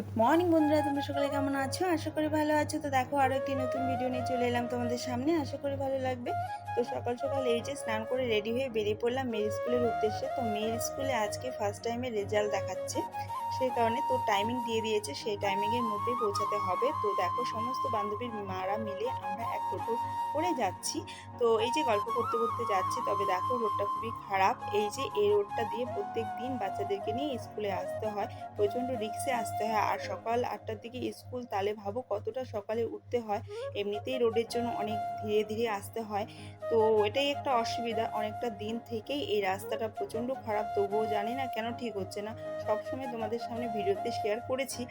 Good morning বন্ধুরা, তোমরা সকালে কেমন আছো? আশা করি ভালো আছো। তো দেখো আরও একটি নতুন ভিডিও নিয়ে চলে এলাম তোমাদের সামনে। আশা করি ভালো লাগবে। তো সকাল সকাল এই যে স্নান করে রেডি হয়ে বেরিয়ে পড়লাম মেয়ের স্কুলের উদ্দেশ্যে। তো মেয়ের স্কুলে আজকে ফার্স্ট টাইমে রেজাল্ট দেখাচ্ছে। সেই কারণে তো টাইমিং দিয়ে দিয়েছে, সেই টাইমিংয়ের মধ্যেই পৌঁছাতে হবে। তো দেখো, সমস্ত বান্ধবীর মারা মিলে আমরা এক টোটো করে যাচ্ছি। তো এই যে গল্প করতে করতে যাচ্ছি, তবে দেখো, রোডটা খুবই খারাপ। এই যে এই রোডটা দিয়ে প্রত্যেক দিন বাচ্চাদেরকে নিয়ে স্কুলে আসতে হয়। প্রচণ্ড রিক্সে আসতে হয়। আর সকাল আটটার দিকে স্কুল তাহলে ভাবো কতটা সকালে উঠতে হয়। এমনিতেই রোডের জন্য অনেক ধীরে ধীরে আসতে হয়। তো এটাই একটা অসুবিধা। অনেকটা দিন থেকেই এই রাস্তাটা প্রচণ্ড খারাপ। তবুও জানি না কেন ঠিক হচ্ছে না। সবসময় তোমাদের সামনে ভিডিওতে শেয়ার করেছি।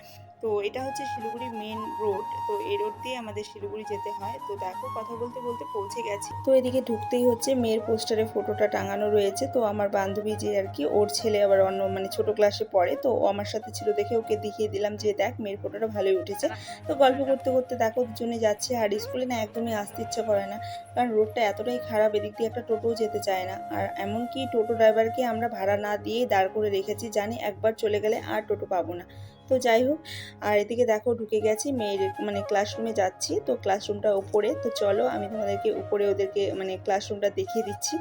তো এটা হচ্ছে শিলিগুড়ি মেন রোড তো এই রোড দিয়ে আমাদের শিলিগুড়ি যেতে হয়। তো দেখো, কথা বলতে বলতে পৌঁছে গেছি। তো এদিকে ঢুকতেই হচ্ছে মেয়ের পোস্টারে ফটোটা টাঙানো রয়েছে। তো আমার বান্ধবী যে আর কি, ওর ছেলে আবার অন্য মানে ছোট ক্লাসে পড়ে। তো ও আমার সাথে ছিল দেখে ওকে দেখিয়ে দিলাম যে, দেখ, মেয়ের ফটোটা ভালোই উঠেছে। তো গল্প করতে করতে দেখো, দুজনে যাচ্ছে আর স্কুলে না একদমই আসতে ইচ্ছা করে না। কারণ রোডটা এতটাই খারাপ, এদিক দিয়ে একটা টোটোও যেতে চায় না। আর এমনকি টোটো ড্রাইভারকে আমরা ভাড়া না দিয়ে দাঁড় করে রেখেছি, জানি একবার চলে গেলে আর টোটো পাবো না। তো যাই হোক, আর এদিকে দেখো ঢুকে গেছি, মেয়ের মানে ক্লাসরুমে যাচ্ছি। তো ক্লাসরুমটা ওপরে, তো চলো আমি তোমাদেরকে উপরে ওদেরকে মানে ক্লাসরুমটা দেখিয়ে দিচ্ছি।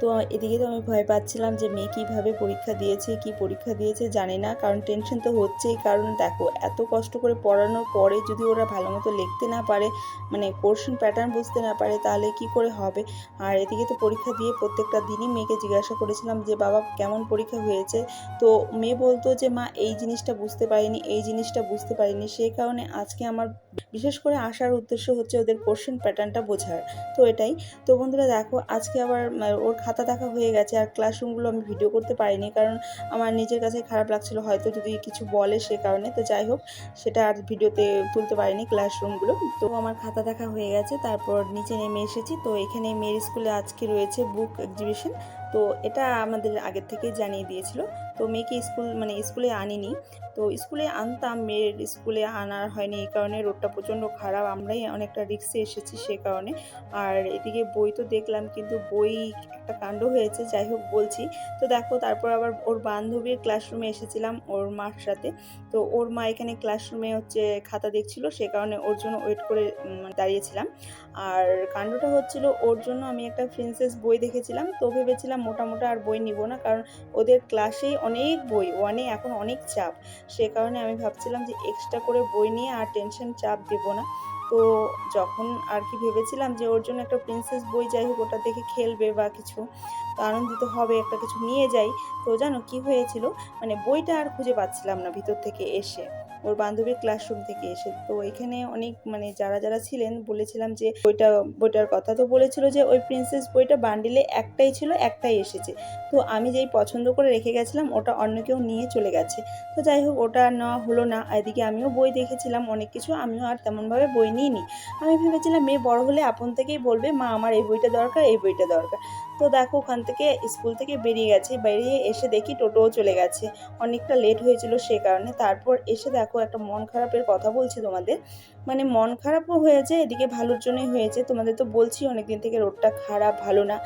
তো এদিকে তো আমি ভয় পাচ্ছিলাম যে মেয়ে কীভাবে পরীক্ষা দিয়েছে, কি পরীক্ষা দিয়েছে জানি না। কারণ টেনশন তো হচ্ছেই। কারণ দেখো, এত কষ্ট করে পড়ানোর পরে যদি ওরা ভালো মতো লিখতে না পারে মানে কোর্শন প্যাটার্ন বুঝতে না পারে, তাহলে কি করে হবে? আর এদিকে তো পরীক্ষা দিয়ে প্রত্যেকটা দিনই মেয়েকে জিজ্ঞাসা করেছিলাম যে, বাবা, কেমন পরীক্ষা হয়েছে? তো মেয়ে বলতো যে, মা, এই জিনিসটা বুঝতে পারিনি, এই জিনিসটা বুঝতে পারিনি। সেই কারণে আজকে আমার বিশেষ করে আসার উদ্দেশ্য হচ্ছে ওদের কোশ্চেন প্যাটার্নটা বোঝার। তো এটাই। তো বন্ধুরা, দেখো, আজকে আবার ওর খাতা দেখা হয়ে গেছে আর ক্লাসরুমগুলো আমি ভিডিও করতে পারিনি কারণ আমার নিজের কাছে খারাপ লাগছিল হয়তো যদি কিছু বলে সে কারণে। তো যাই হোক, সেটা আর ভিডিওতে তুলতে পারিনি ক্লাসরুমগুলো তো আমার খাতা দেখা হয়ে গেছে, তারপর নিচে নেমে এসেছি। তো এখানে মেয়ের স্কুলে আজকে রয়েছে বুক এক্সিবিশন তো এটা আমাদের আগের থেকেই জানিয়ে দিয়েছিল। তো মেয়েকে স্কুল মানে স্কুলে আনিনি। তো স্কুলে আনতাম, মেয়ের স্কুলে আনার হয়নি এই কারণে রোডটা প্রচণ্ড খারাপ। আমরাই অনেকটা রিক্সে এসেছি সে কারণে। আর এদিকে বই তো দেখলাম, কিন্তু বই একটা কাণ্ড হয়েছে, যাই হোক বলছি। তো দেখো, তারপর আবার ওর বান্ধবীর ক্লাসরুমে এসেছিলাম ওর মার সাথে। তো ওর মা এখানে ক্লাসরুমে হচ্ছে খাতা দেখছিল, সে কারণে ওর জন্য ওয়েট করে দাঁড়িয়েছিলাম। আর কাণ্ডটা হচ্ছিল, ওর জন্য আমি একটা প্রিন্সেস বই দেখেছিলাম। তো ভেবেছিলাম মোটা মোটা আর বই নিব না, কারণ ওদের ক্লাসেই অনেক বই ওয়ানে এখন অনেক চাপ। সে কারণে আমি ভাবছিলাম যে এক্সট্রা করে বই নিয়ে আর টেনশন চাপ দেব না। তো যখন আর কি ভেবেছিলাম যে ওর জন্য একটা প্রিন্সেস বই যাই হোক, ওটা দেখে খেলবে বা কিছু, তো আনন্দিত হবে, একটা কিছু নিয়ে যাই। তো জানো কি হয়েছিল? মানে বইটা আর খুঁজে পাচ্ছিলাম না ভিতর থেকে এসে। ওর বান্ধবীর ক্লাসরুম থেকে এসে। তো এখানে অনেক মানে যারা যারা ছিলেন, বলেছিলাম যে বইটা, বইটার কথা তো বলেছিল যে ওই প্রিন্সেস বইটা বান্ডিলে একটাই ছিল, একটাই এসেছে। তো আমি যেই পছন্দ করে রেখে গেছিলাম, ওটা অন্য কেউ নিয়ে চলে গেছে। তো যাই হোক, ওটা নেওয়া হলো না। এদিকে আমিও বই দেখেছিলাম, অনেক কিছু। আমিও আর তেমনভাবে বই নিইনি। আমি ভেবেছিলাম, মেয়ে বড় হলে আপন থেকেই বলবে, মা, আমার এই বইটা দরকার, এই বইটা দরকার। তো দেখো, ওখান থেকে স্কুল থেকে বেরিয়ে গেছে। বেরিয়ে এসে দেখি টোটোও চলে গেছে। অনেকটা লেট হয়েছিল সে কারণে। তারপর এসে দেখো, একটা মন খারাপের কথা বলছি তোমাদের। মানে মন খারাপও হয়েছে, এদিকে ভালোর জন্যই হয়েছে। তোমাদের তো বলছি, অনেকদিন থেকে রোডটা খারাপ, ভালো না।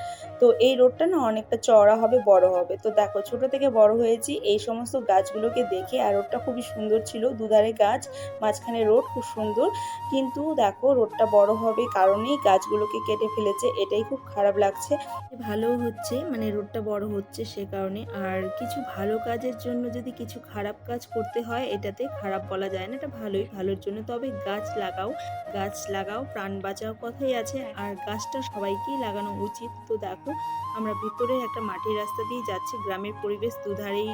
তো এই রোডটা না অনেকটা চওড়া হবে, বড় হবে। তো দেখো, ছোট থেকে বড় হয়েছি, এই সমস্ত গাছগুলোকে দেখে, আর রোডটা খুবই সুন্দর ছিল, দুধারে গাছ, মাঝখানে রোড খুব সুন্দর। কিন্তু দেখো, রোডটা বড় হবে কারণেই গাছগুলোকে কেটে ফেলেছে, এটাই খুব খারাপ লাগছে। ভালো হচ্ছে মানে রোডটা বড় হচ্ছে সে কারণে। আর কিছু ভালো কাজের জন্য যদি কিছু খারাপ কাজ করতে হয়, এটাতে খারাপ বলা যায় না, এটা ভালোই, ভালোর জন্য। তবে গাছ লাগাও, গাছ লাগাও, প্রাণ বাঁচাও কথাই আছে। আর গাছটা সবাইকেই লাগানো উচিত। তো দেখো, আমরা ভিতরে একটা মাটির রাস্তা দিয়ে যাচ্ছি। গ্রামের পরিবেশ দুধারেই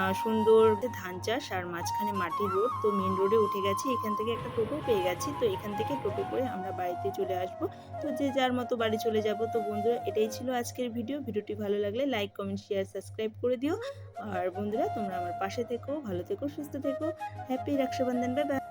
আর সুন্দর ধান চাষ আর মাঝখানে মাটির রোড তো মেন রোডে উঠে গেছি। এখান থেকে একটা টোটো পেয়ে গেছি। তো এখান থেকে টোটো করে আমরা বাড়িতে চলে আসব। তো যে যার মতো বাড়ি চলে যাব। তো বন্ধুরা, এটাই ছিল আজকের ভিডিও ভিডিওটি ভালো লাগলে লাইক কমেন্ট শেয়ার সাবস্ক্রাইব করে দিও। আর বন্ধুরা, তোমরা আমার পাশে থেকো, ভালো থেকো, সুস্থ থেকো। Happy Rakshabandhan bye bye